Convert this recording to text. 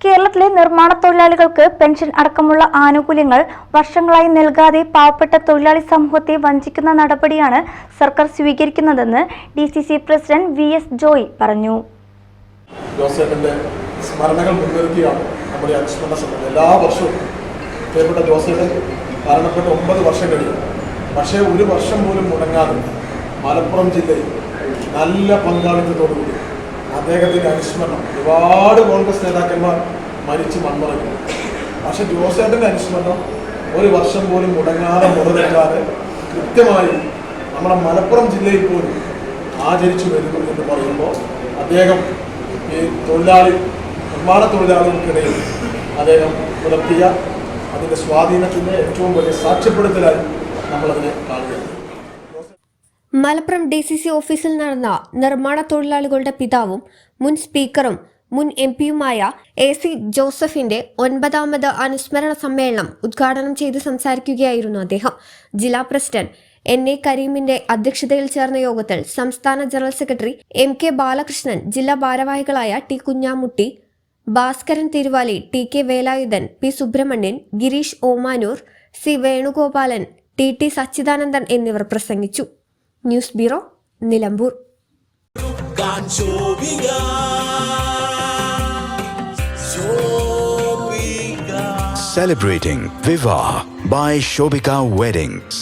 കേരളത്തിലെ നിർമ്മാണ തൊഴിലാളികൾക്ക് പെൻഷൻ അടക്കമുള്ള ആനുകൂല്യങ്ങൾ വർഷങ്ങളായി നൽകാതെ പാവപ്പെട്ട തൊഴിലാളി സമൂഹത്തെ വഞ്ചിക്കുന്ന നടപടിയാണ് സർക്കാർ സ്വീകരിക്കുന്നതെന്ന് D C C president V S Joy പറഞ്ഞു. സ്മരണകൾ നമ്മുടെ എല്ലാ വർഷവും വർഷം പക്ഷേ ഒരു വർഷം പോലും മുടങ്ങാതെ മലപ്പുറം ജില്ലയിൽ നല്ല പങ്കാളിത്തത്തോടുകൂടി അദ്ദേഹത്തിന്റെ അനുസ്മരണം. ഒരുപാട് കോൺഗ്രസ് നേതാക്കന്മാർ മരിച്ച് മൺമറക്കുന്നു പക്ഷെ ജോസേട്ടന്റെ അനുസ്മരണം ഒരു വർഷം പോലും മുടങ്ങാതെ മുടങ്ങാതെ കൃത്യമായി നമ്മുടെ മലപ്പുറം ജില്ലയിൽ പോലും ആചരിച്ചു വരുന്നു എന്ന് പറയുമ്പോൾ അദ്ദേഹം ഈ തൊഴിലാളി നിർമ്മാണ തൊഴിലാളികൾക്കിടയിൽ അദ്ദേഹം പുലർത്തിയ അതിന്റെ സ്വാധീനത്തിന്റെ ഏറ്റവും വലിയ സാക്ഷ്യപ്പെടുത്തലായി നമ്മളതിനെ കാണുകയാണ്. മലപ്പുറം ഡി സി സി ഓഫീസിൽ നടന്ന നിർമ്മാണ തൊഴിലാളികളുടെ പിതാവും മുൻ സ്പീക്കറും മുൻ എം പിയുമായ എ സി ജോസഫിന്റെ ഒൻപതാമത് അനുസ്മരണ സമ്മേളനം ഉദ്ഘാടനം ചെയ്ത് സംസാരിക്കുകയായിരുന്നു അദ്ദേഹം. ജില്ലാ പ്രസിഡന്റ് എൻ എ കരീമിന്റെ അധ്യക്ഷതയിൽ ചേർന്ന യോഗത്തിൽ സംസ്ഥാന general secretary M K Balakrishnan ജില്ലാ ഭാരവാഹികളായ T Kunhamutty Bhaskaran Thiruvali T K Velayudhan P Subramanian Girish Omanoor C Venugopalan T T Sachidanandan എന്നിവർ പ്രസംഗിച്ചു. News bureau Nilambur Celebrating Viva by Shobika Weddings.